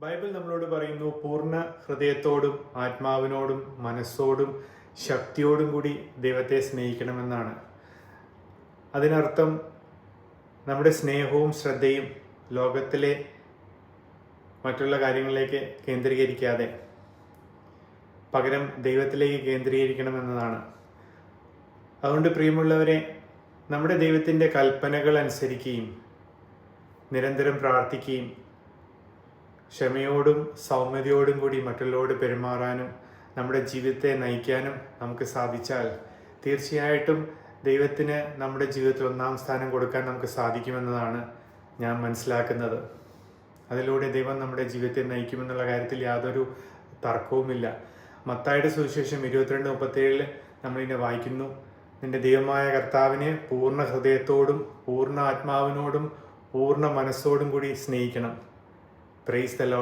Bible നമ്മളോട് പറയുന്നു പൂർണ ഹൃദയത്തോടും ആത്മാവിനോടും മനസ്സോടും ശക്തിയോടും കൂടി ദൈവത്തെ സ്നേഹിക്കണമെന്നാണ്. അതിനർത്ഥം നമ്മുടെ സ്നേഹവും ശ്രദ്ധയും ലോകത്തിലെ മറ്റുള്ള കാര്യങ്ങളിലേക്ക് കേന്ദ്രീകരിക്കാതെ പകരം ദൈവത്തിലേക്ക് കേന്ദ്രീകരിക്കണമെന്നതാണ് അതുകൊണ്ട് പ്രിയമുള്ളവരെ നമ്മുടെ ദൈവത്തിന്റെ കൽപ്പനകൾ അനുസരിക്കുകയും നിരന്തരം പ്രാർത്ഥിക്കുകയും ക്ഷമയോടും സൗമ്യതയോടും കൂടി മറ്റുള്ളവരോട് പെരുമാറാനും നമ്മുടെ ജീവിതത്തെ നയിക്കാനും നമുക്ക് സാധിച്ചാൽ തീർച്ചയായിട്ടും ദൈവത്തിന് നമ്മുടെ ജീവിതത്തിൽ ഒന്നാം സ്ഥാനം കൊടുക്കാൻ നമുക്ക് സാധിക്കുമെന്നതാണ് ഞാൻ മനസ്സിലാക്കുന്നത്. അതിലൂടെ ദൈവം നമ്മുടെ ജീവിതത്തെ നയിക്കുമെന്നുള്ള കാര്യത്തിൽ യാതൊരു തർക്കവുമില്ല. മത്തായുടെ സുവിശേഷം ഇരുപത്തിരണ്ട് മുപ്പത്തേഴിൽ നമ്മളിങ്ങനെ വായിക്കുന്നു. നിന്റെ ദൈവമായ കർത്താവിനെ പൂർണ ഹൃദയത്തോടും പൂർണ ആത്മാവിനോടും പൂർണ മനസ്സോടും കൂടി സ്നേഹിക്കണം. Praise Lord